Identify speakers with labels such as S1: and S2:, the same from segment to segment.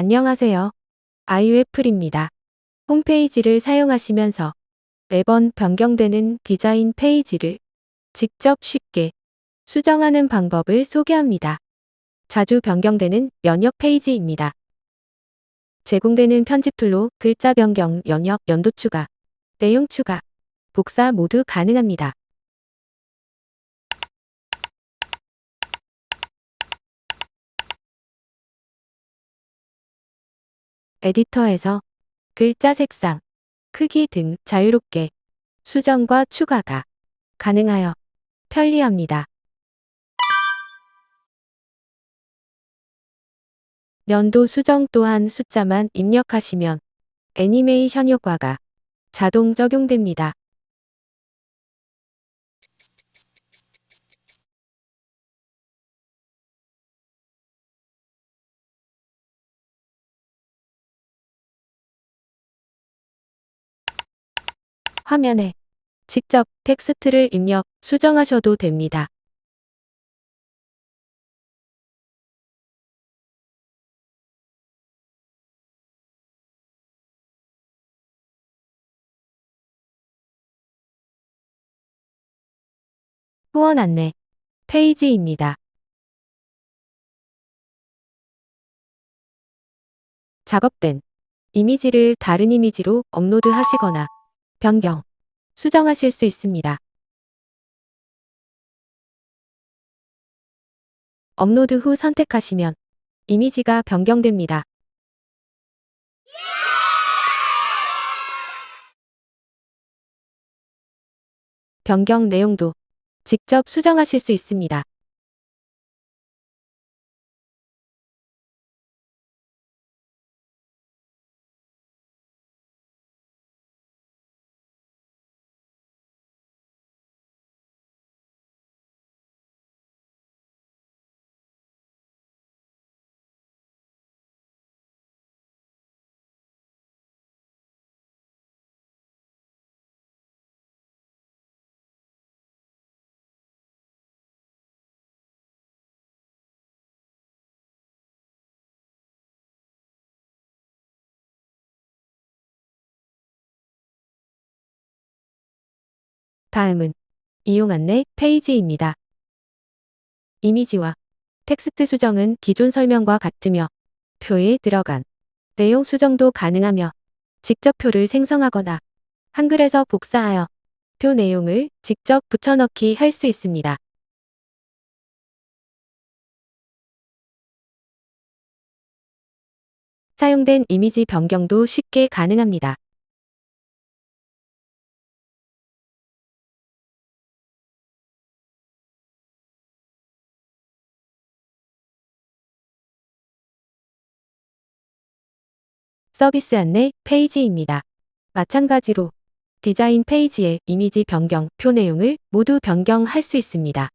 S1: 안녕하세요. 아이웨플입니다. 홈페이지를 사용하시면서 매번 변경되는 디자인 페이지를 직접 쉽게 수정하는 방법을 소개합니다. 자주 변경되는 연역 페이지입니다. 제공되는 편집 툴로 글자 변경, 연역, 연도 추가, 내용 추가, 복사 모두 가능합니다. 에디터에서 글자 색상, 크기 등 자유롭게 수정과 추가가 가능하여 편리합니다. 연도 수정 또한 숫자만 입력하시면 애니메이션 효과가 자동 적용됩니다. 화면에 직접 텍스트를 입력, 수정하셔도 됩니다. 후원 안내 페이지입니다. 작업된 이미지를 다른 이미지로 업로드 하시거나 변경, 수정하실 수 있습니다. 업로드 후 선택하시면 이미지가 변경됩니다. 변경 내용도 직접 수정하실 수 있습니다. 다음은 이용 안내 페이지입니다. 이미지와 텍스트 수정은 기존 설명과 같으며 표에 들어간 내용 수정도 가능하며 직접 표를 생성하거나 한글에서 복사하여 표 내용을 직접 붙여넣기 할 수 있습니다. 사용된 이미지 변경도 쉽게 가능합니다. 서비스 안내 페이지입니다. 마찬가지로 디자인 페이지의 이미지 변경, 표 내용을 모두 변경할 수 있습니다.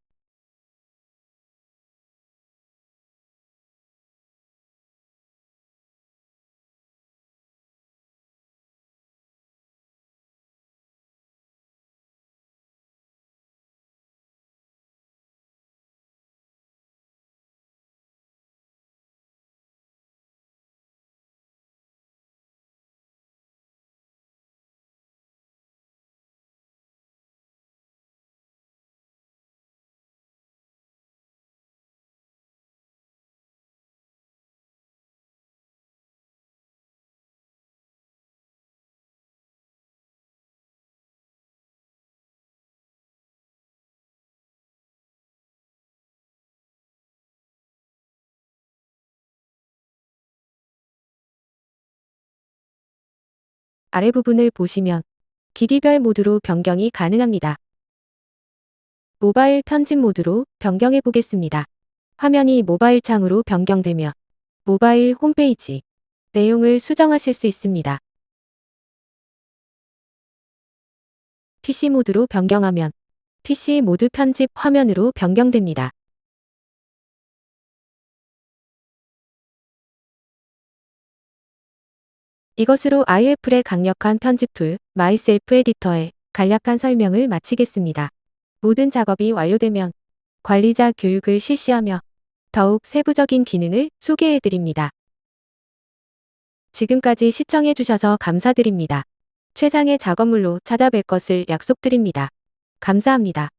S1: 아래 부분을 보시면 기기별 모드로 변경이 가능합니다. 모바일 편집 모드로 변경해 보겠습니다. 화면이 모바일 창으로 변경되며 모바일 홈페이지 내용을 수정하실 수 있습니다. PC 모드로 변경하면 PC 모드 편집 화면으로 변경됩니다. 이것으로 아이애플의 강력한 편집 툴 마이셀프 에디터의 간략한 설명을 마치겠습니다. 모든 작업이 완료되면 관리자 교육을 실시하며 더욱 세부적인 기능을 소개해 드립니다. 지금까지 시청해주셔서 감사드립니다. 최상의 작업물로 찾아뵐 것을 약속드립니다. 감사합니다.